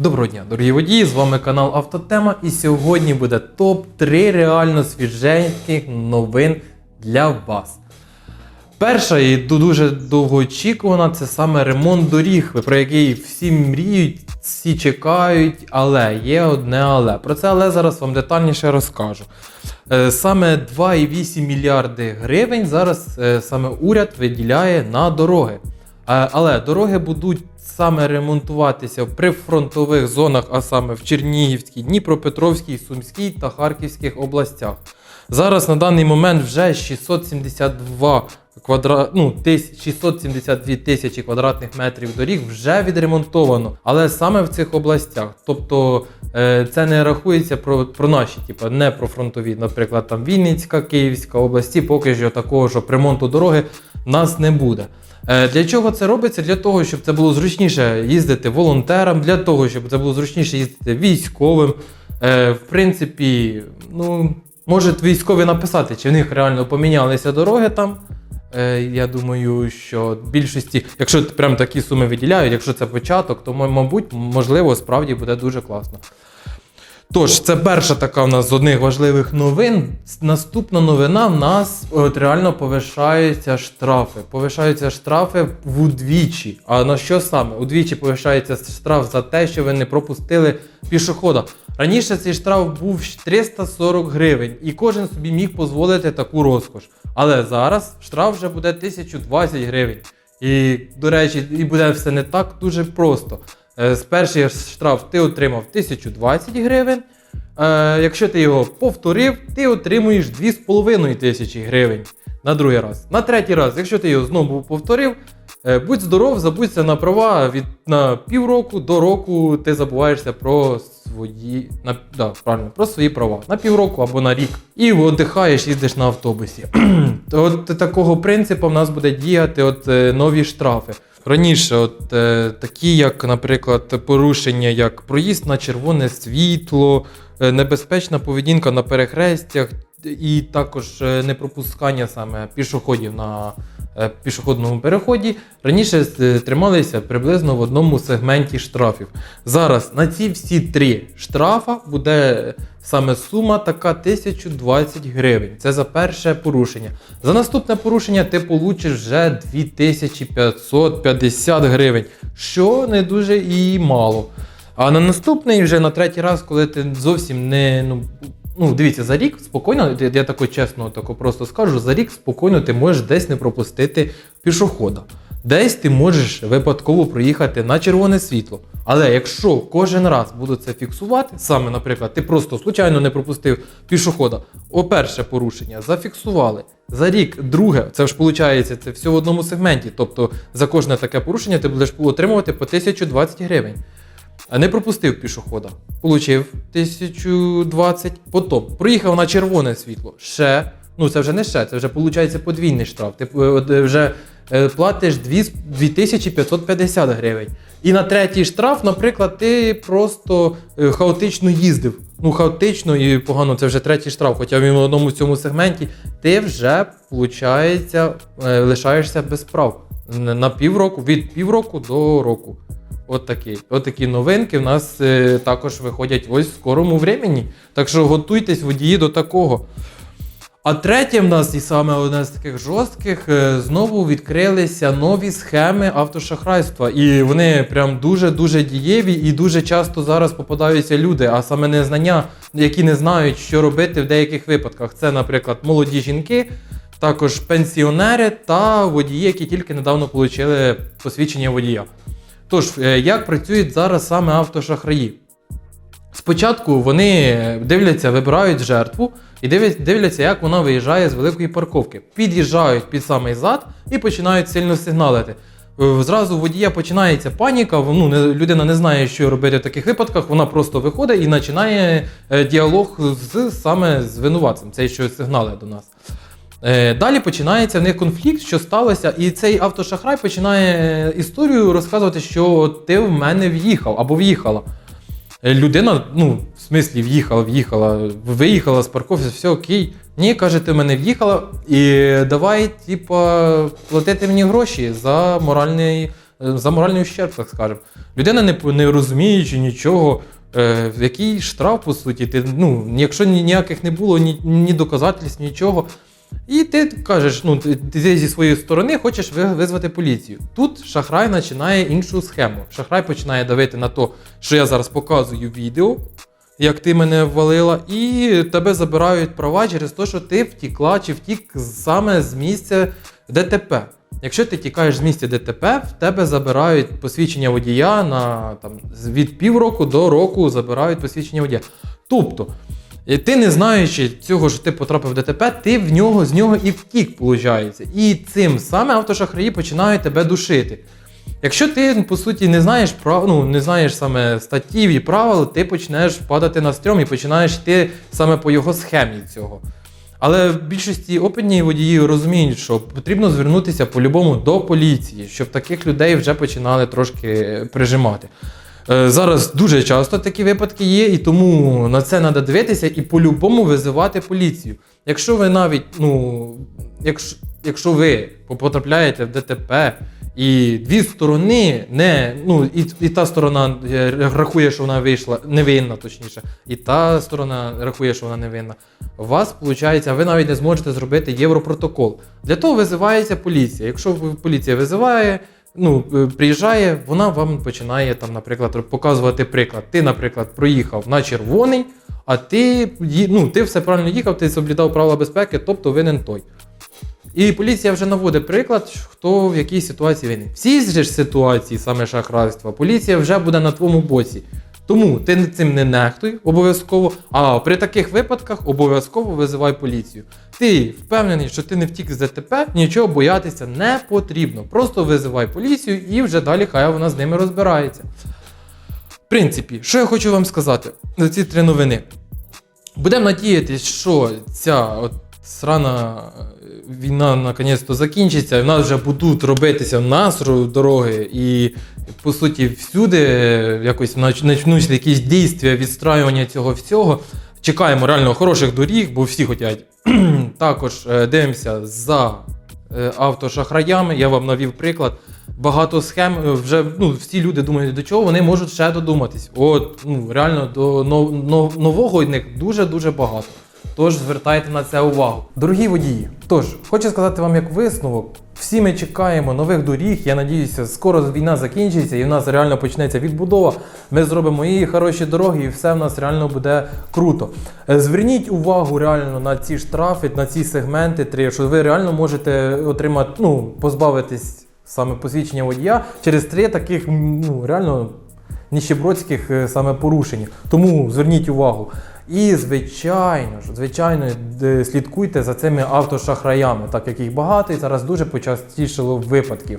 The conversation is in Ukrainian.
Доброго дня, дорогі водії! З вами канал Автотема. І сьогодні буде топ-3 реально свіженьких новин для вас. Перша і ду- дуже довгоочікувана це саме ремонт доріг, про який всі мріють, всі чекають, але є одне але. Про це але зараз вам детальніше розкажу. Е, Саме 2,8 мільярди гривень зараз е, саме уряд виділяє на дороги. Е, Але дороги будуть саме ремонтуватися в прифронтових зонах, а саме в Чернігівській, Дніпропетровській, Сумській та Харківських областях. Зараз на даний момент вже 672 квадра... ну, тис... 672 тисячі квадратних метрів доріг вже відремонтовано, але саме в цих областях. Тобто е, це не рахується про, про наші, типу, не про фронтові, наприклад, там Вінницька, Київська області, поки що такого, щоб ремонту дороги нас не буде. Е, Для чого це робиться? Для того, щоб це було зручніше їздити волонтерам, для того, щоб це було зручніше їздити військовим. Е, В принципі, ну, можуть військові написати, чи в них реально помінялися дороги там. Е, Я думаю, що більшості, якщо прям такі суми виділяють, якщо це початок, то мабуть, можливо, справді буде дуже класно. Тож, це перша така в нас з одних важливих новин. Наступна новина в нас от реально повишаються штрафи. Повишаються штрафи вдвічі. А на що саме? Удвічі повишається штраф за те, що ви не пропустили пішохода. Раніше цей штраф був 340 гривень, і кожен собі міг дозволити таку розкош. Але зараз штраф вже буде 1020 гривень. І, до речі, і буде все не так дуже просто. Е, перший штраф ти отримав 1020 гривень. Е, якщо ти його повторив, ти отримуєш 2,5 тисячі гривень на другий раз. На третій раз, якщо ти його знову повторив, е, будь здоров, забудься на права від на півроку до року ти забуваєшся про свої на, да, правильно, про свої права на півроку або на рік. І віддихаєш, їздиш на автобусі. от такого принципу в нас буде діяти от, нові штрафи. Раніше, от е, такі, як, наприклад, порушення, як проїзд на червоне світло, е, небезпечна поведінка на перехрестях, і також е, непропускання саме пішоходів на пішохідному переході, раніше е, трималися приблизно в одному сегменті штрафів. Зараз на ці всі три штрафа буде саме сума така 1020 гривень. Це за перше порушення. За наступне порушення ти получиш вже 2550 гривень, що не дуже і мало. А на наступний, вже на третій раз, коли ти зовсім не. Ну, ну дивіться, за рік спокійно, я, я тако чесно, тако просто скажу, за рік спокійно ти можеш десь не пропустити пішохода. Десь ти можеш випадково проїхати на червоне світло. Але якщо кожен раз будуть це фіксувати, саме, наприклад, ти просто случайно не пропустив пішохода, о перше порушення зафіксували. За рік, друге, це ж виходить, це все в одному сегменті. Тобто за кожне таке порушення ти будеш отримувати по 1020 гривень. Не пропустив пішохода. Получив 1020. Потім проїхав на червоне світло. Ще. Ну це вже не ще, це вже виходить подвійний штраф. Ти е, е, вже е, платиш 2550 гривень. І на третій штраф, наприклад, ти просто хаотично їздив. Ну, хаотично і погано, це вже третій штраф, хоча він в одному цьому сегменті, ти вже, виходить, лишаєшся без прав. На півроку, від півроку до року. От такі, от такі новинки в нас е, також виходять ось в скорому времені. Так що готуйтесь водії до такого. А третє в нас, і саме одне з таких жорстких, е, знову відкрилися нові схеми автошахрайства. І вони прям дуже-дуже дієві і дуже часто зараз попадаються люди, а саме незнання, які не знають, що робити в деяких випадках. Це, наприклад, молоді жінки, також пенсіонери та водії, які тільки недавно отримали посвідчення водія. Тож, е, як працюють зараз саме автошахраї? Спочатку вони дивляться, вибирають жертву і дивляться, як вона виїжджає з великої парковки. Під'їжджають під самий зад і починають сильно сигналити. Е, Зразу водія починається паніка. Ну, людина не знає, що робити в таких випадках. Вона просто виходить і починає е, діалог з саме з винуватцем, цей, що сигналить до нас. Е, Далі починається в них конфлікт, що сталося, і цей автошахрай починає історію розказувати, що ти в мене в'їхав або в'їхала. Е, Людина, ну, в смислі, в'їхала, в'їхала, виїхала з парковки, все окей. Ні, каже, ти в мене в'їхала, і давай, типа, платити мені гроші за моральний е, за моральний ущерб, так скажемо. Людина не, не розуміючи нічого, е, який штраф, по суті, ти, ну, якщо ні- ніяких не було, ні, ні доказательств, нічого. І ти кажеш, ну ти, зі своєї сторони хочеш визвати поліцію. Тут шахрай починає іншу схему. Шахрай починає давити на те, що я зараз показую відео, як ти мене ввалила, і тебе забирають права через те, що ти втікла чи втік саме з місця ДТП. Якщо ти тікаєш з місця ДТП, в тебе забирають посвідчення водія на там від півроку до року забирають посвідчення водія. Тобто, е, ти не знаючи цього, що ти потрапив в ДТП, ти в нього з нього і втік, виходить. І цим саме автошахраї починають тебе душити. Якщо ти, по суті, не знаєш прав, ну, не знаєш саме статтів і правил, ти почнеш падати на стрьом і починаєш йти саме по його схемі цього. Але в більшості опитні водії розуміють, що потрібно звернутися по-любому до поліції, щоб таких людей вже починали трошки прижимати. Е, Зараз дуже часто такі випадки є, і тому на це треба дивитися і по-любому визивати поліцію. Якщо ви навіть, ну, якщо, якщо ви потрапляєте в ДТП, і дві сторони не, ну, і, і та сторона е, рахує, що вона вийшла, невинна, точніше, і та сторона рахує, що вона невинна. У вас виходить, ви навіть не зможете зробити європротокол. Для того визивається поліція. Якщо поліція визиває, ну, е, приїжджає, вона вам починає там, наприклад, показувати приклад. Ти, наприклад, проїхав на червоний, а ти, ну, ти все правильно їхав, ти соблюдав правила безпеки, тобто винен той. І поліція вже наводить приклад, хто в якій ситуації винен. Всі ж ситуації, саме шахрайства, поліція вже буде на твоєму боці. Тому ти цим не нехтуй обов'язково. А при таких випадках обов'язково визивай поліцію. Ти впевнений, що ти не втік з ДТП, нічого боятися не потрібно. Просто визивай поліцію і вже далі хай вона з ними розбирається. В принципі, що я хочу вам сказати за ці три новини. Будемо надіятися, що ця от срана е, війна наконець-то закінчиться, і в нас вже будуть робитися в нас ро- дороги, і по суті всюди е, якось начнуться якісь дійства відстраювання цього всього. Чекаємо реально хороших доріг, бо всі хочуть. Також е, дивимося за автошахраями. Я вам навів приклад. Багато схем вже ну, всі люди думають, до чого вони можуть ще додуматись. От ну реально до нов- нов- нового них дуже дуже багато. Тож звертайте на це увагу. Дорогі водії, тож хочу сказати вам як висновок. Всі ми чекаємо нових доріг. Я надіюся, скоро війна закінчиться і в нас реально почнеться відбудова. Ми зробимо і хороші дороги, і все в нас реально буде круто. Е, Зверніть увагу реально на ці штрафи, на ці сегменти, що ви реально можете отримати, ну, позбавитись саме посвідчення водія через три таких, ну, реально ніщебродських е, саме порушень. Тому зверніть увагу. І звичайно ж, звичайно, слідкуйте за цими автошахраями, так як їх багато і зараз дуже почастішало випадків.